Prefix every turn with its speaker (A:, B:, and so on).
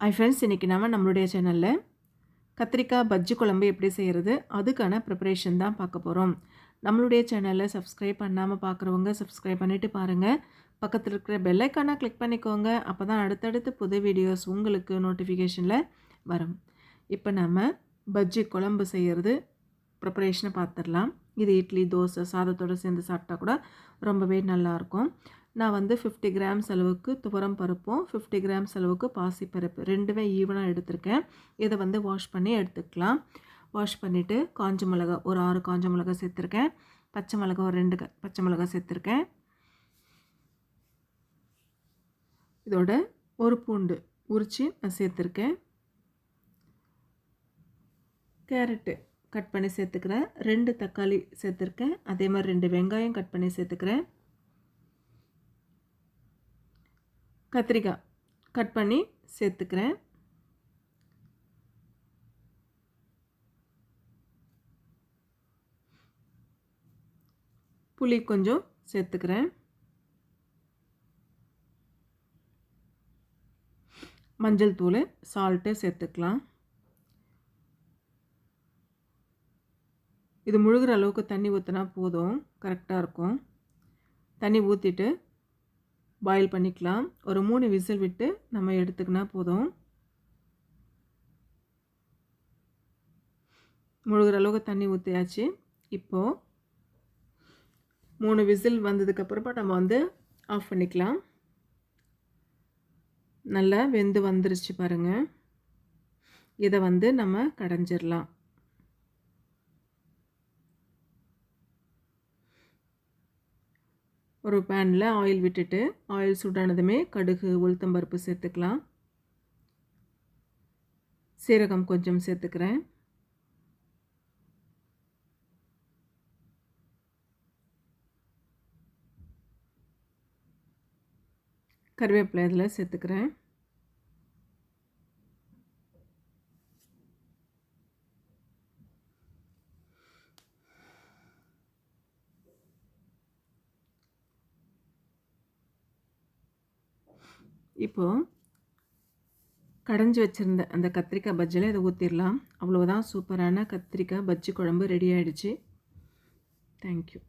A: ஐ friends இன்றைக்கி நம்ம நம்மளுடைய சேனலில் கத்திரிக்காய் பஜ்ஜி குழம்பு எப்படி செய்கிறது அதுக்கான ப்ரிப்பரேஷன் தான் பார்க்க போகிறோம் நம்மளுடைய சேனலில் சப்ஸ்கிரைப் பண்ணாமல் பார்க்குறவங்க சப்ஸ்கிரைப் பண்ணிவிட்டு பாருங்கள் பக்கத்தில் இருக்கிற பெல்லைக்கான கிளிக் பண்ணிக்கோங்க. அப்போ தான் அடுத்தடுத்து புது வீடியோஸ் உங்களுக்கு நோட்டிஃபிகேஷனில் வரும். இப்போ நம்ம பஜ்ஜி குழம்பு செய்கிறது ப்ரிப்பரேஷனை பார்த்துடலாம். இது இட்லி தோசை சாதத்தோடு சேர்ந்து சாப்பிட்டா கூட ரொம்பவே நல்லாயிருக்கும். நான் வந்து ஃபிஃப்டி கிராம்ஸ் அளவுக்கு துவரம் பருப்பும் ஃபிஃப்டி கிராம்ஸ் அளவுக்கு பாசிப்பருப்பு ரெண்டுமே ஈவனாக எடுத்திருக்கேன். இதை வந்து வாஷ் பண்ணி எடுத்துக்கலாம். வாஷ் பண்ணிவிட்டு காஞ்ச மிளகா ஒரு ஆறு காஞ்ச மிளகா சேர்த்துருக்கேன். பச்சை மிளகா ஒரு ரெண்டு க- பச்சை மிளகா சேர்த்துருக்கேன். இதோட ஒரு பூண்டு உரித்து நான் சேர்த்துருக்கேன். கேரட்டு கட் பண்ணி சேர்த்துக்கிறேன். ரெண்டு தக்காளி சேர்த்துருக்கேன். அதே மாதிரி ரெண்டு வெங்காயம் கட் பண்ணி சேர்த்துக்கிறேன். கத்திரிக்காய் கட் பண்ணி சேர்த்துக்கிறேன். புளி கொஞ்சம் சேர்த்துக்கிறேன். மஞ்சள் தூள் சால்ட்டு சேர்த்துக்கலாம். இது முழுகிற அளவுக்கு தண்ணி ஊற்றினா போதும். கரெக்டாக இருக்கும். தண்ணி ஊற்றிட்டு பாயில் பண்ணிக்கலாம். ஒரு மூணு விசில் விட்டு நம்ம எடுத்துக்கினா போதும். முழுகிற அளவுக்கு தண்ணி ஊற்றியாச்சு இப்போது மூணு விசில் வந்ததுக்கப்புறமா நம்ம வந்து ஆஃப் பண்ணிக்கலாம். நல்லா வெந்து வந்துருச்சு பாருங்கள் இதை வந்து நம்ம கடைஞ்சிடலாம் ஒரு பேனில் ஆயில் விட்டுட்டு ஆயில் சூடானதுமே கடுகு உளுத்தம்பருப்பு சேர்த்துக்கலாம். சீரகம் கொஞ்சம் சேர்த்துக்கிறேன். கருவேப்பிலை இதில் சேர்த்துக்கிறேன். இப்போது கடைஞ்சி வச்சுருந்த அந்த கத்திரிக்காய் பஜ்ஜியில் இதை ஊற்றிடலாம் அவ்வளோதான் சூப்பரான கத்திரிக்காய் பஜ்ஜி குழம்பு ரெடி ஆகிடுச்சு தேங்க்யூ